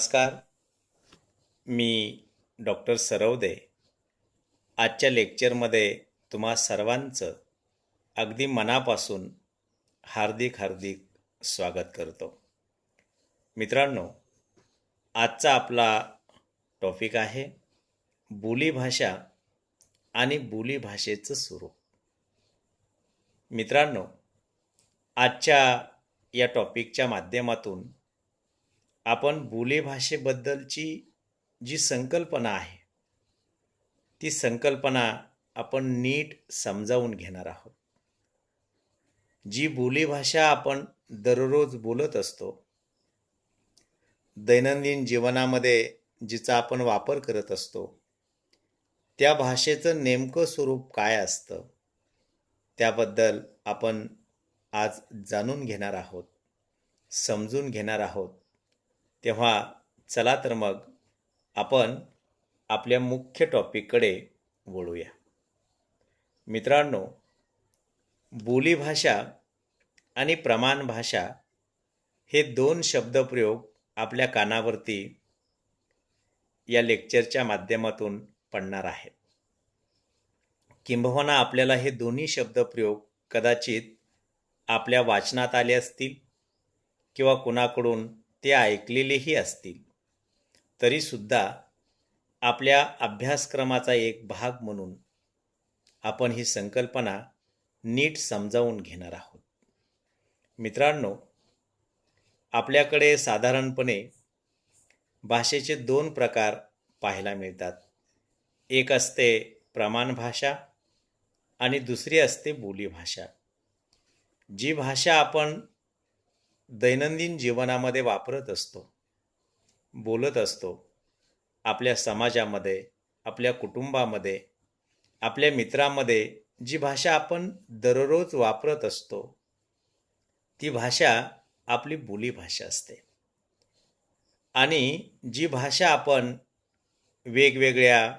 नमस्कार. मी डॉक्टर सरवदे. आजच्या लेक्चरमध्ये तुम्हा सर्वांचं अगदी मनापासून हार्दिक हार्दिक स्वागत करतो. मित्रांनो आजचा आपला टॉपिक आहे बोलीभाषा आणि बोलीभाषेचं स्वरूप. मित्रांनो आजच्या या टॉपिकच्या माध्यमातून आपण बोलीभाषेबद्दलची जी संकल्पना आहे ती संकल्पना आपण नीट समजावून घेणार आहोत. जी बोलीभाषा आपण दररोज बोलत असतो दैनंदिन जीवनामध्ये जिचा आपण वापर करत असतो त्या भाषेचं नेमकं स्वरूप काय असतं त्याबद्दल आपण आज जाणून घेणार आहोत समजून घेणार आहोत. तेव्हा चला तर मग आपण आपल्या मुख्य टॉपिककडे वळूया. मित्रांनो बोलीभाषा आणि प्रमाण भाषा हे दोन शब्दप्रयोग आपल्या कानावरती या लेक्चरच्या माध्यमातून पडणार आहेत. किंबहुना आपल्याला हे दोन्ही शब्दप्रयोग कदाचित आपल्या वाचनात आले असतील किंवा कुणाकडून ते ऐकलेलेही असतील. तरीसुद्धा आपल्या अभ्यासक्रमाचा एक भाग म्हणून आपण ही संकल्पना नीट समजावून घेणार आहोत. मित्रांनो आपल्याकडे साधारणपणे भाषेचे दोन प्रकार पाहायला मिळतात. एक असते प्रमाण भाषा आणि दुसरी असते बोलीभाषा जी भाषा आपण दैनंदिन जीवनामध्ये वापरत असतो बोलत असतो आपल्या समाजामध्ये आपल्या कुटुंबामध्ये आपल्या मित्रामध्ये जी भाषा आपण दररोज वापरत असतो ती भाषा आपली बोलीभाषा असते. आणि जी भाषा आपण वेगवेगळ्या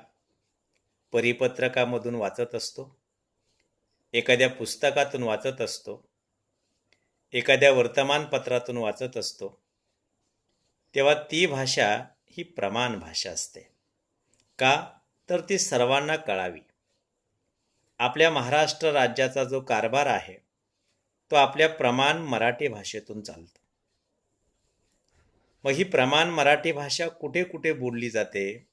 परिपत्रकामधून वाचत असतो एखाद्या पुस्तकातून वाचत असतो एखाद्या वर्तमानपत्रातून वाचत असतो तेव्हा ती भाषा ही प्रमाण भाषा असते. का? तर ती सर्वांना कळावी. आपल्या महाराष्ट्र राज्याचा जो कारभार आहे तो आपल्या प्रमाण मराठी भाषेतून चालतो. मग ही प्रमाण मराठी भाषा कुठे कुठे बोलली जाते?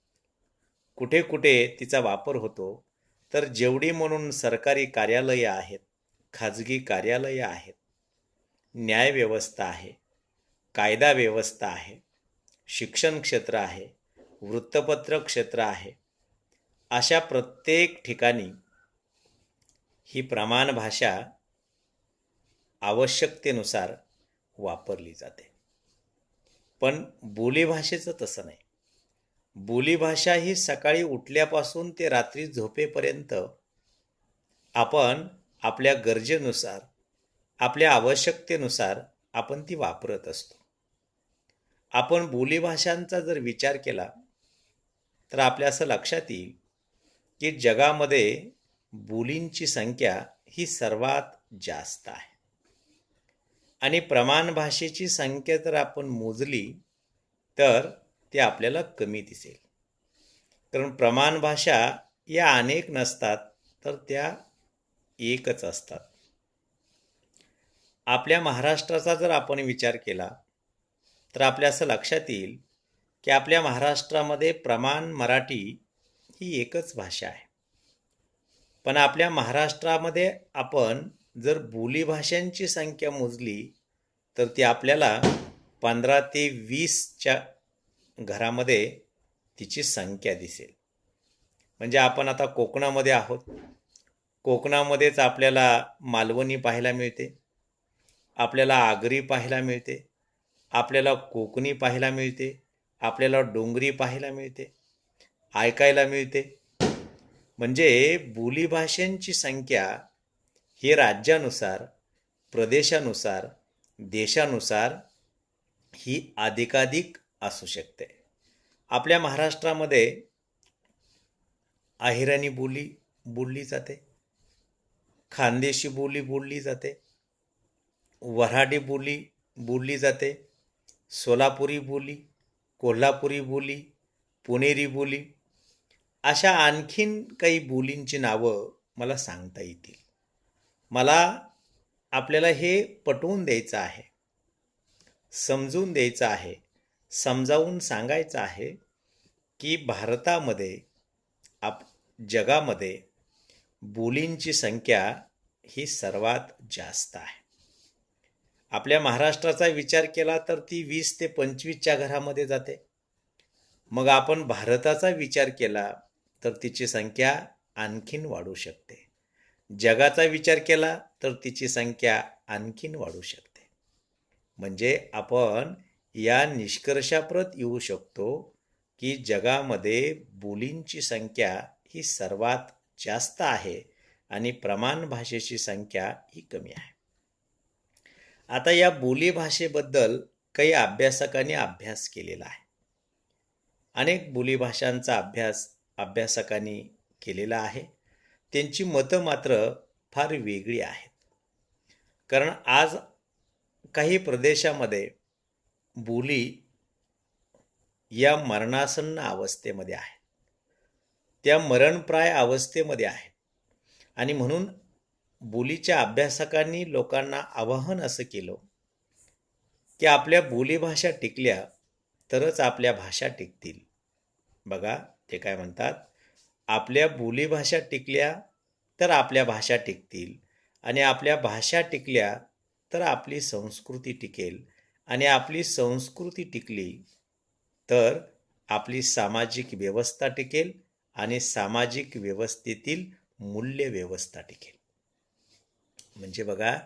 कुठे कुठे तिचा वापर होतो? तर जेवढी म्हणून सरकारी कार्यालयं आहेत खाजगी कार्यालयं आहेत न्यायव्यवस्था आहे कायदा व्यवस्था आहे शिक्षण क्षेत्र आहे वृत्तपत्र क्षेत्र आहे अशा प्रत्येक ठिकाणी ही प्रमाण भाषा आवश्यकतेनुसार वापरली जाते. पण बोलीभाषेचं तसं नाही. बोलीभाषा ही सकाळी उठल्यापासून ते रात्री झोपेपर्यंत आपण आपल्या गरजेनुसार आपल्या आवश्यकतेनुसार आपण ती वापरत असतो. आपण बोलीभाषांचा जर विचार केला तर आपल्या असं लक्षात येईल की जगामध्ये बोलींची संख्या ही सर्वात जास्त आहे. आणि प्रमाण भाषेची संख्या जर आपण मोजली तर ते आपल्याला कमी दिसेल. कारण प्रमाण भाषा या अनेक नसतात तर त्या एकच असतात. आपल्या महाराष्ट्राचा जर आपण विचार केला तर आपल्या असं लक्षात येईल की आपल्या महाराष्ट्रामध्ये प्रमाण मराठी ही एकच भाषा आहे. पण आपल्या महाराष्ट्रामध्ये आपण जर बोलीभाषांची संख्या मोजली तर ती आपल्याला पंधरा ते वीसच्या घरामध्ये तिची संख्या दिसेल. म्हणजे आपण आता कोकणामध्ये आहोत. कोकणामध्येच आपल्याला मालवणी पाहायला मिळते. आपल्याला आगरी पाहायला मिळते. आपल्याला कोकणी पाहायला मिळते. आपल्याला डोंगरी पाहायला मिळते. ऐकायला मिळते. म्हणजे बोलीभाषांची संख्या ही राज्यानुसार प्रदेशानुसार देशानुसार ही अधिकाधिक असू शकते. आपल्या महाराष्ट्रामध्ये अहिराणी बोली बोलली जाते. खानदेशी बोली बोलली जाते. वऱ्हाडी बोली बोलली जाते. सोलापुरी बोली कोल्हापुरी बोली पुणेरी बोली अशा आणखीन काही बोलींची नावं मला सांगता येतील. मला आपल्याला हे पटवून द्यायचं आहे समजून द्यायचं आहे समजावून सांगायचं आहे की भारतामध्ये आप जगामध्ये बोलींची संख्या ही सर्वात जास्त आहे. आपल्या महाराष्ट्राचा विचार केला तर ती वीस ते पंचवीसच्या घरामध्ये जाते. मग आपण भारताचा विचार केला तर तिची संख्या आणखीन वाढू शकते. जगाचा विचार केला तर तिची संख्या आणखीन वाढू शकते. म्हणजे आपण या निष्कर्षाप्रत येऊ शकतो की जगामध्ये बोलींची संख्या ही सर्वात जास्त आहे आणि प्रमाण भाषेची संख्या ही कमी आहे. आता या बोलीभाषेबद्दल काही अभ्यासकांनी अभ्यास केलेला आहे. अनेक बोलीभाषांचा अभ्यास अभ्यासकांनी केलेला आहे. त्यांची मतं मात्र फार वेगळी आहेत. कारण आज काही प्रदेशामध्ये बोली या मरणासन्न अवस्थेमध्ये आहे त्या मरणप्राय अवस्थेमध्ये आहे आणि म्हणून बोलीच्या अभ्यासकांनी लोकांना आवाहन असं केलं की आपल्या बोलीभाषा टिकल्या तरच आपल्या भाषा टिकतील. बघा ते काय म्हणतात? आपल्या बोलीभाषा टिकल्या तर आपल्या भाषा टिकतील आणि आपल्या भाषा टिकल्या तर आपली संस्कृती टिकेल आणि आपली संस्कृती टिकली तर आपली सामाजिक व्यवस्था टिकेल आणि सामाजिक व्यवस्थेतील मूल्य व्यवस्था टिकेल. म्हणजे बघा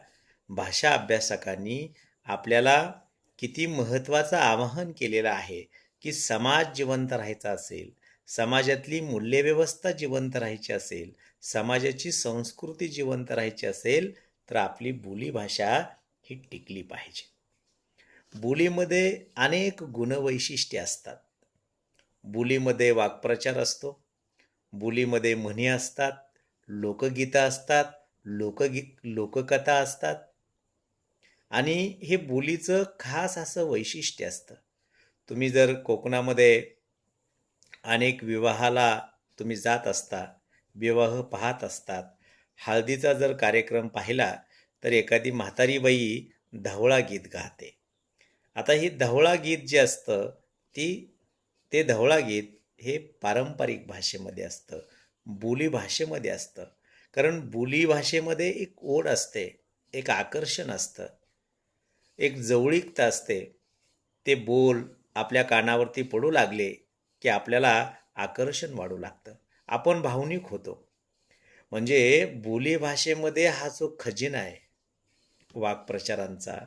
भाषा अभ्यासकांनी आपल्याला किती महत्त्वाचं आवाहन केलेलं आहे की समाज जिवंत राहायचा असेल समाजातली मूल्यव्यवस्था जिवंत राहायची असेल समाजाची संस्कृती जिवंत राहायची असेल तर आपली बोलीभाषा ही टिकली पाहिजे. बोलीमध्ये अनेक गुणवैशिष्ट्ये असतात. बोलीमध्ये वाक्प्रचार असतो. बोलीमध्ये म्हणी असतात. लोकगीतं असतात. लोकगीत लोककथा असतात. आणि हे बोलीचं खास असं वैशिष्ट्य असतं. तुम्ही जर कोकणामध्ये अनेक विवाहाला तुम्ही जात असता विवाह पाहत असतात हळदीचा जर कार्यक्रम पाहिला तर एखादी म्हातारी बाई धवळा गीत गाते. आता हे धवळा गीत जे असतं ती ते धवळा गीत हे पारंपरिक भाषेमध्ये असतं बोली भाषेमध्ये असतं. कारण बोली भाषेमध्ये एक ओढ असते एक आकर्षण असतं एक जवळीकता असते. ते बोल आपल्या कानावरती पडू लागले की आपल्याला आकर्षण वाढू लागतं. आपण भावनिक होतो. म्हणजे बोली भाषेमध्ये हा जो खजिना आहे वाक्प्रचारांचा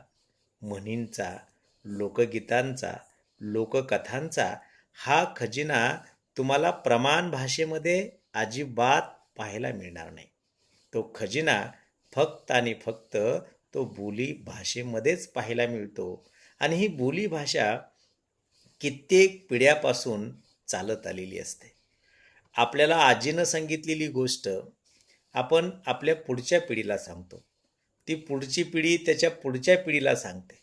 म्हणींचा लोकगीतांचा लोककथांचा हा खजिना तुम्हाला प्रमाण भाषेमध्ये अजिबात पाहायला मिळणार नाही. तो खजिना फक्त आणि फक्त तो बोली भाषेमध्येच पाहायला मिळतो. आणि ही बोली भाषा कित्येक पिढ्यापासून चालत आलेली असते. आपल्याला आजीनं सांगितलेली गोष्ट आपण आपल्या पुढच्या पिढीला सांगतो. ती पुढची पिढी त्याच्या पुढच्या पिढीला सांगते.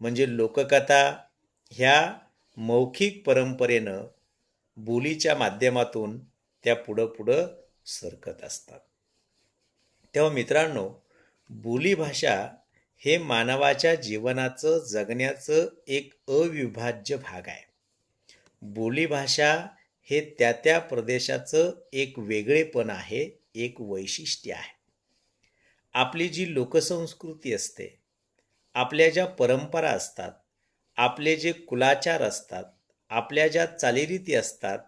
म्हणजे लोककथा ह्या मौखिक परंपरेनं बोलीच्या माध्यमातून त्या पुढं पुढं सरकत असतात. तेव्हा मित्रांनो बोलीभाषा हे मानवाच्या जीवनाचं जगण्याचं एक अविभाज्य भाग आहे. बोलीभाषा हे त्या त्या प्रदेशाचं एक वेगळेपण आहे एक वैशिष्ट्य आहे. आपली जी लोकसंस्कृती असते आपल्या ज्या परंपरा असतात आपले जे कुलाचार असतात आपल्या ज्या चालीरीती असतात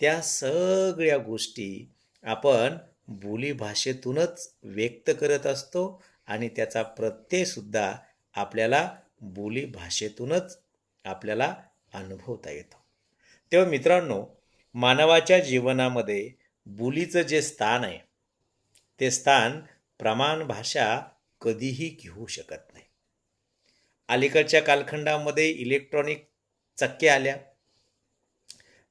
त्या सगळ्या गोष्टी आपण बोलीभाषेतूनच व्यक्त करत असतो आणि त्याचा प्रत्ययसुद्धा आपल्याला बोलीभाषेतूनच आपल्याला अनुभवता येतो. तेव्हा मित्रांनो मानवाच्या जीवनामध्ये बोलीचं जे स्थान आहे ते स्थान प्रमाण भाषा कधीही घेऊ शकत नाही. अलीकडच्या कालखंडामध्ये इलेक्ट्रॉनिक चक्के आल्या.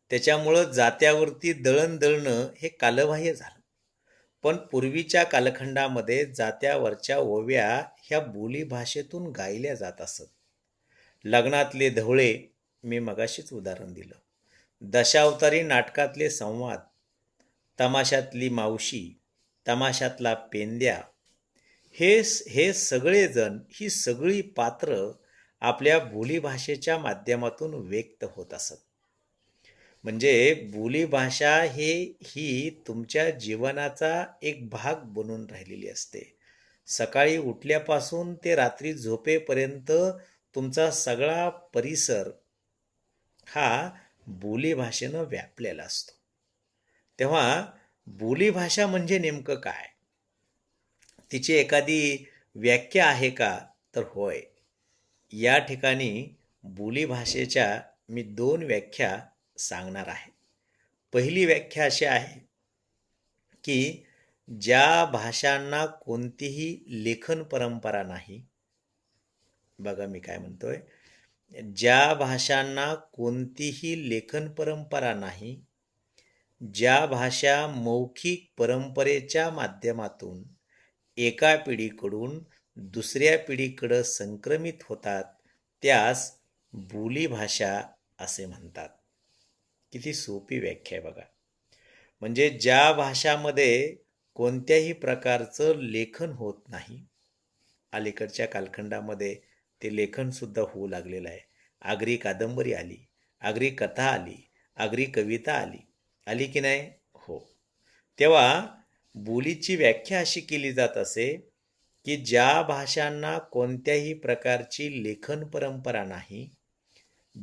त्याच्यामुळं जात्यावरती दळण दळणं हे कालबाह्य झालं. पण पूर्वीच्या कालखंडामध्ये जात्यावरच्या ओव्या ह्या बोलीभाषेतून गायल्या जात असत. लग्नातले धवळे मी मगाशीच उदाहरण दिलं. दशावतारी नाटकातले संवाद तमाशातली मावशी तमाशातला पेंद्या हे हे सगळेजण ही सगळी पात्र आपल्या बोलीभाषेच्या माध्यमातून व्यक्त होत असत. म्हणजे बोलीभाषा हे ही तुमच्या जीवनाचा एक भाग बनून राहिलेली असते. सकाळी उठल्यापासून ते रात्री झोपेपर्यंत तुमचा सगळा परिसर हा बोलीभाषेनं व्यापलेला असतो. तेव्हा बोलीभाषा म्हणजे नेमकं काय? तिची एखादी व्याख्या आहे का? तर होय. या ठिकाणी बोलीभाषेच्या मी दोन व्याख्या सांगणार आहे. पहिली व्याख्या अशी आहे की ज्या भाषांना कोणतीही लेखन परंपरा नाही बघा मी काय म्हणतोय ज्या भाषांना कोणतीही लेखन परंपरा नाही ज्या भाषा मौखिक परंपरेच्या माध्यमातून एका पिढीकडून दुसऱ्या पिढीकडं संक्रमित होतात त्यास बोलीभाषा असे म्हणतात. किती सोपी व्याख्या आहे बघा. म्हणजे ज्या भाषामध्ये कोणत्याही प्रकारचं लेखन होत नाही अलीकडच्या कालखंडामध्ये ते लेखनसुद्धा होऊ लागलेलं आहे. आगरी कादंबरी आली आगरी कथा आली आगरी कविता आली आली की नाही? हो. तेव्हा बोलीची व्याख्या अशी केली जात असे की ज्या भाषांना कोणत्याही प्रकारची लेखन परंपरा नाही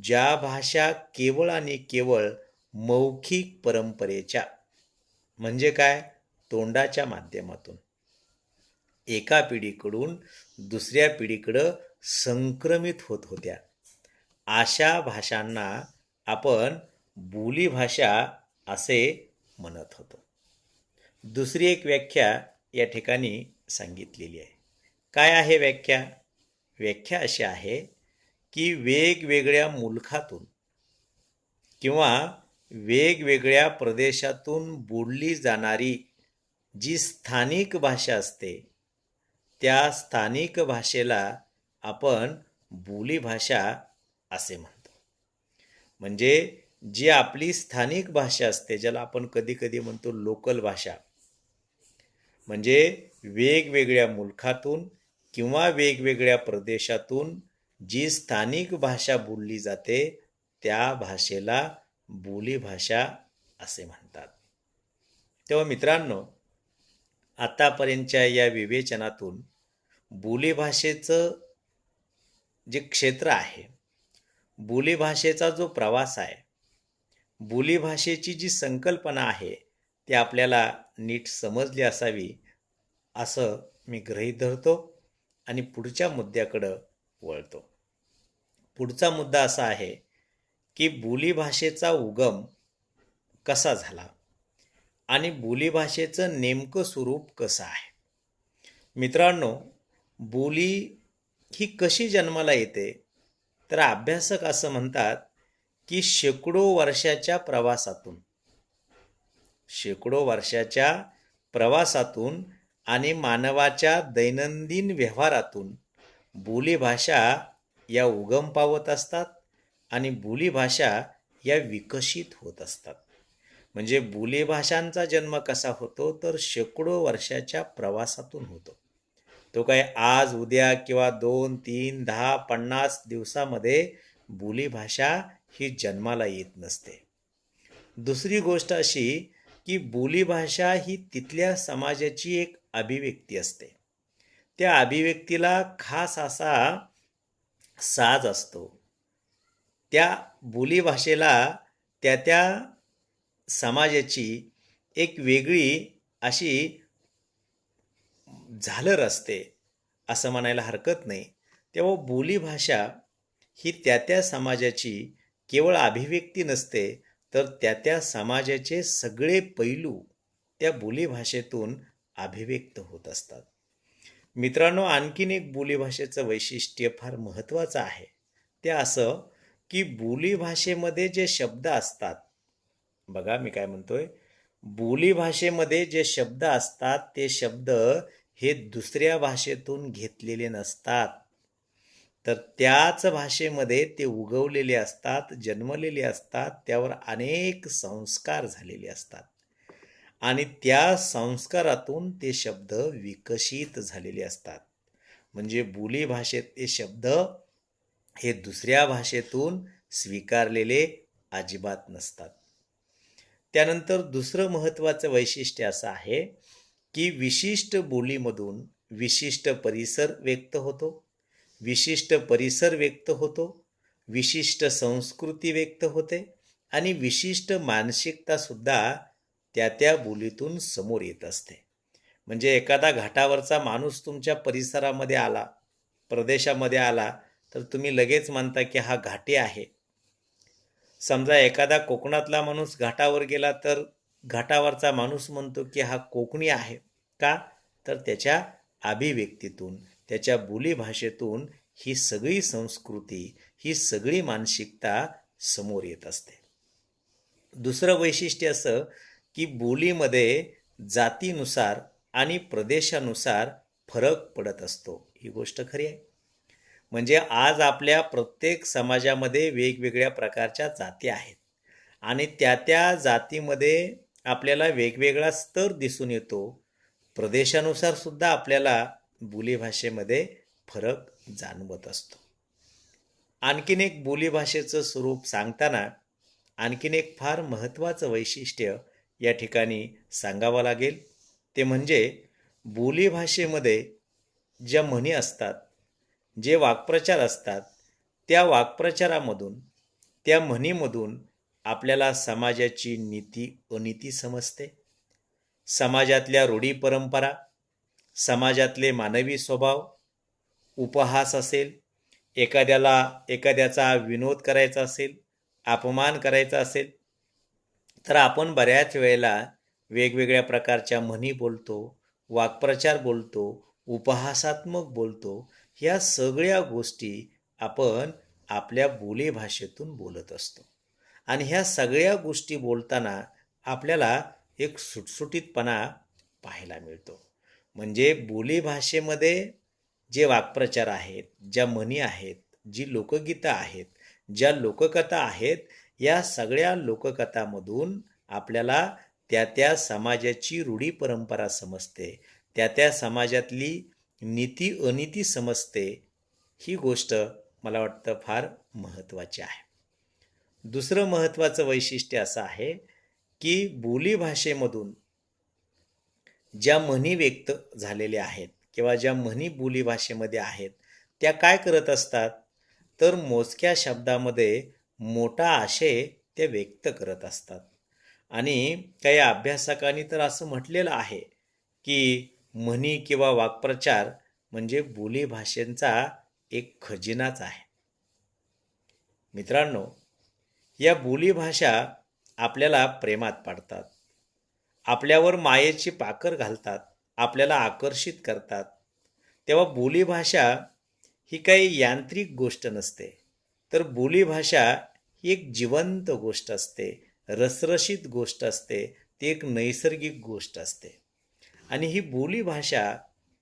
ज्या भाषा केवळ आणि केवळ मौखिक परंपरेच्या म्हणजे काय? तोंडाच्या माध्यमातून. एका पिढीकडून दुसऱ्या पिढीकडं संक्रमित होत होत्या. अशा भाषांना आपण बोलीभाषा असे म्हणत होतो. दुसरी एक व्याख्या या ठिकाणी सांगितलेली आहे. काय आहे व्याख्या? व्याख्या अशी आहे की वेगवेगळ्या मुलखातून किंवा वेगवेगळ्या प्रदेशातून बोलली जाणारी जी स्थानिक भाषा असते त्या स्थानिक भाषेला आपण बोलीभाषा असे म्हणतो. म्हणजे जी आपली स्थानिक भाषा असते ज्याला आपण कधी कधी म्हणतो लोकल भाषा म्हणजे वेगवेगळ्या मुलखातून किंवा वेगवेगळ्या प्रदेशातून जी स्थानिक भाषा बोलली जाते त्या भाषेला बोलीभाषा असे म्हणतात. तेव्हा मित्रांनो आतापर्यंतच्या या विवेचनातून बोलीभाषेचं जे क्षेत्र आहे बोलीभाषेचा जो प्रवास आहे बोलीभाषेची जी संकल्पना आहे ती आपल्याला नीट समजली असावी असं मी गृहीत धरतो आणि पुढच्या मुद्द्याकडं वळतो. पुढचा मुद्दा असा आहे की बोलीभाषेचा उगम कसा झाला आणि बोलीभाषेचं नेमकं स्वरूप कसं आहे? मित्रांनो बोली ही कशी जन्माला येते? तर अभ्यासक असं म्हणतात की शेकडो वर्षाच्या प्रवासातून. शेकडो वर्षाच्या प्रवासातून आणि मानवाच्या दैनंदिन व्यवहारातून बोलीभाषा या उगम पावत असतात आणि बोलीभाषा या विकसित होत असतात. म्हणजे बोलीभाषांचा जन्म कसा होतो तर शेकडो वर्षाच्या प्रवासातून होतो. तो काय आज उद्या किंवा दोन तीन दहा पन्नास दिवसामध्ये बोलीभाषा ही जन्माला येत नसते. दुसरी गोष्ट अशी की बोलीभाषा ही तिथल्या समाजाची एक अभिव्यक्ती असते. त्या अभिव्यक्तीला खास असा साज असतो. त्या बोलीभाषेला त्या त्या समाजाची एक वेगळी अशी झालर असते असं म्हणायला हरकत नाही. तेव्हा बोलीभाषा ही त्या त्या समाजाची केवळ अभिव्यक्ती नसते तर त्या त्या समाजाचे सगळे पैलू त्या बोलीभाषेतून अभिव्यक्त होत असतात. मित्रांनो आणखीन एक बोलीभाषेचं वैशिष्ट्य फार महत्त्वाचं आहे. ते असं की बोलीभाषेमध्ये जे शब्द असतात बघा मी काय म्हणतोय बोलीभाषेमध्ये जे शब्द असतात ते शब्द हे दुसऱ्या भाषेतून घेतलेले नसतात. तर त्याच भाषेमध्ये ते उगवलेले असतात जन्मलेले असतात त्यावर अनेक संस्कार झालेले असतात. आणि त्या संस्कारातून ते शब्द विकसित झालेले असतात. म्हणजे बोली भाषेत ते शब्द हे दुसऱ्या भाषेतून स्वीकारलेले अजिबात नसतात. त्यानंतर दुसरं महत्त्वाचं वैशिष्ट्य असं आहे की विशिष्ट बोलीमधून विशिष्ट परिसर व्यक्त होतो. विशिष्ट परिसर व्यक्त होतो विशिष्ट संस्कृती व्यक्त होते आणि विशिष्ट मानसिकतासुद्धा त्या त्या बोलीतून समोर येत असते. म्हणजे एखादा घाटावरचा माणूस तुमच्या परिसरामध्ये आला प्रदेशामध्ये आला तर तुम्ही लगेच मानता की हा घाटी आहे. समजा एखादा कोकणातला माणूस घाटावर गेला तर घाटावरचा माणूस म्हणतो की हा कोकणी आहे का? तर त्याच्या अभिव्यक्तीतून त्याच्या बोलीभाषेतून ही सगळी संस्कृती ही सगळी मानसिकता समोर येत असते. दुसरं वैशिष्ट्य असं की बोलीमध्ये जातीनुसार आणि प्रदेशानुसार फरक पडत असतो. ही गोष्ट खरी आहे. म्हणजे आज आपल्या प्रत्येक समाजामध्ये वेगवेगळ्या प्रकारच्या जाती आहेत. आणि त्या त्या जातीमध्ये आपल्याला वेगवेगळा स्तर दिसून येतो. प्रदेशानुसार सुद्धा आपल्याला बोलीभाषेमध्ये फरक जाणवत असतो. आणखीन एक बोलीभाषेचं स्वरूप सांगताना आणखीन एक फार महत्त्वाचं वैशिष्ट्य या ठिकाणी सांगावं लागेल. ते म्हणजे बोलीभाषेमध्ये ज्या म्हणी असतात जे वाक्प्रचार असतात त्या वाक्प्रचारामधून त्या म्हणीमधून आपल्याला समाजाची नीती अनिती समजते. समाजातल्या रूढी परंपरा समाजातले मानवी स्वभाव उपहास असेल एखाद्याला एखाद्याचा विनोद करायचा असेल अपमान करायचा असेल तर आपण बऱ्याच वेळेला वेगवेगळ्या प्रकारच्या म्हणी बोलतो वाक्प्रचार बोलतो उपहासात्मक बोलतो ह्या सगळ्या गोष्टी आपण आपल्या बोलीभाषेतून बोलत असतो. आणि ह्या सगळ्या गोष्टी बोलताना आपल्याला एक सुटसुटीतपणा पाहायला मिळतो. म्हणजे बोलीभाषेमध्ये जे वाक्प्रचार आहेत ज्या म्हणी आहेत जी लोकगीतं आहेत ज्या लोककथा आहेत या सगळ्या लोककथामधून आपल्याला त्या त्या समाजाची रूढी परंपरा समजते त्या त्या समाजातली नीती अनिती समजते ही गोष्ट मला वाटतं फार महत्त्वाची आहे. दुसरं महत्त्वाचं वैशिष्ट्य असं आहे की बोलीभाषेमधून ज्या म्हणी व्यक्त झालेल्या आहेत किंवा ज्या म्हणी बोलीभाषेमध्ये आहेत त्या काय करत असतात? तर मोजक्या शब्दामध्ये मोठा आशय ते व्यक्त करत असतात. आणि काही अभ्यासकांनी तर असं म्हटलेलं आहे की म्हणी किंवा वाक्प्रचार म्हणजे बोली भाषेंचा एक खजिनाच आहे. मित्रांनो या बोलीभाषा आपल्याला प्रेमात पाडतात. आपल्यावर मायेची पाकर घालतात आपल्याला आकर्षित करतात. तेव्हा बोलीभाषा ही काही यांत्रिक गोष्ट नसते. तर बोलीभाषा ही एक जिवंत गोष्ट असते रसरशीत गोष्ट असते ती एक नैसर्गिक गोष्ट असते. आणि ही बोलीभाषा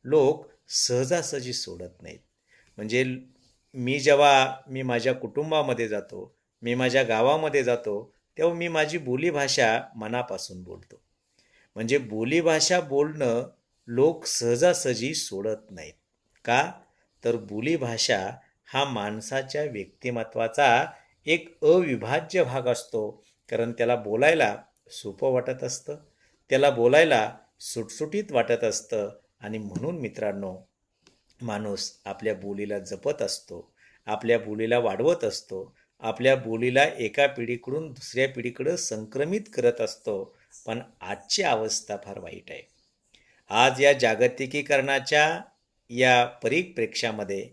लोक सहजासहजी सोडत नाहीत. म्हणजे मी जेव्हा मी माझ्या कुटुंबामध्ये जातो मी माझ्या गावामध्ये जातो तेव्हा मी माझी बोलीभाषा मनापासून बोलतो. म्हणजे बोलीभाषा बोलणं लोक सहजासहजी सोडत नाहीत. का? तर बोलीभाषा हा माणसाच्या व्यक्तिमत्वाचा एक अविभाज्य भाग असतो. कारण त्याला बोलायला सोपं वाटत असतं. त्याला बोलायला सुटसुटीत वाटत असतं. आणि म्हणून मित्रांनो माणूस आपल्या बोलीला जपत असतो. आपल्या बोलीला वाढवत असतो. आपल्या बोलीला एका पिढीकडून दुसऱ्या पिढीकडं संक्रमित करत असतो. पण आजची अवस्था फार वाईट आहे. आज या जागतिकीकरणाच्या या परिप्रेक्षामध्ये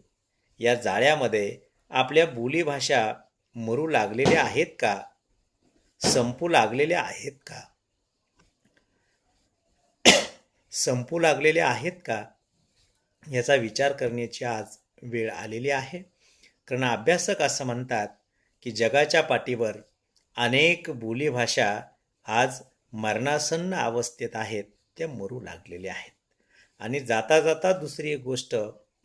या जाळ्यामध्ये आपल्या बोलीभाषा मरू लागलेल्या आहेत का? संपू लागलेल्या आहेत का? संपू लागलेल्या आहेत का? याचा विचार करण्याची आज वेळ आलेली आहे. कारण अभ्यासक असं म्हणतात की जगाच्या पाठीवर अनेक बोलीभाषा आज मरणासन्न अवस्थेत आहेत त्या मरू लागलेल्या आहेत. आणि जाता जाता दुसरी एक गोष्ट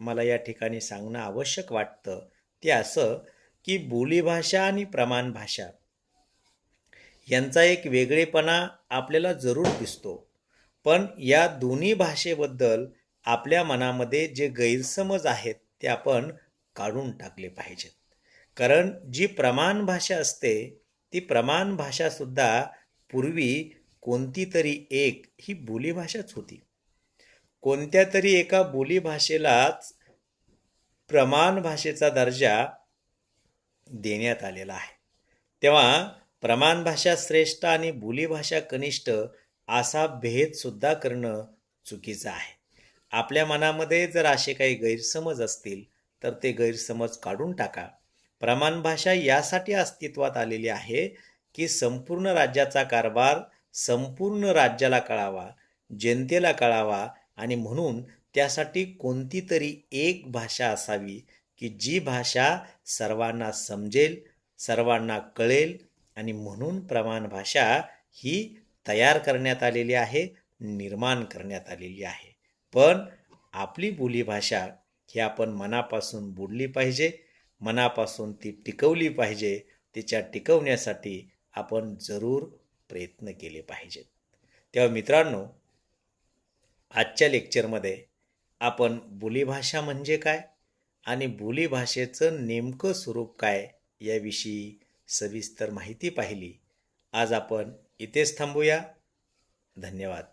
मला या ठिकाणी सांगणं आवश्यक वाटतं ते असं की बोलीभाषा आणि प्रमाण भाषा यांचा एक वेगळेपणा आपल्याला जरूर दिसतो. पण या दोन्ही भाषेबद्दल आपल्या मनामध्ये जे गैरसमज आहेत ते आपण काढून टाकले पाहिजेत. कारण जी प्रमाण भाषा असते ती प्रमाण भाषासुद्धा पूर्वी कोणती तरी एक ही बोलीभाषाच होती. कोणत्या तरी एका बोलीभाषेलाच प्रमाण भाषेचा दर्जा देण्यात आलेला आहे. तेव्हा प्रमाण भाषा श्रेष्ठ आणि बोलीभाषा कनिष्ठ असा भेदसुद्धा करणं चुकीचं आहे. आपल्या मनामध्ये जर असे काही गैरसमज असतील तर ते गैरसमज काढून टाका. प्रमाण भाषा यासाठी अस्तित्वात आलेली आहे की संपूर्ण राज्याचा कारभार संपूर्ण राज्याला कळावा जनतेला कळावा आणि म्हणून त्यासाठी कोणती तरी एक भाषा असावी की जी भाषा सर्वांना समजेल सर्वांना कळेल आणि म्हणून प्रमाण भाषा ही तयार करण्यात आलेली आहे निर्माण करण्यात आलेली आहे. पण आपली बोलीभाषा ही आपण मनापासून बोलली पाहिजे मनापासून ती टिकवली पाहिजे तिच्या टिकवण्यासाठी आपण जरूर प्रयत्न केले पाहिजेत. तेव्हा मित्रांनो आजच्या लेक्चरमध्ये आपण बोलीभाषा म्हणजे काय? आणि बोलीभाषेचं नेमकं स्वरूप काय याविषयी सविस्तर माहिती पाहिली. आज आपण इथेच थांबूया. धन्यवाद.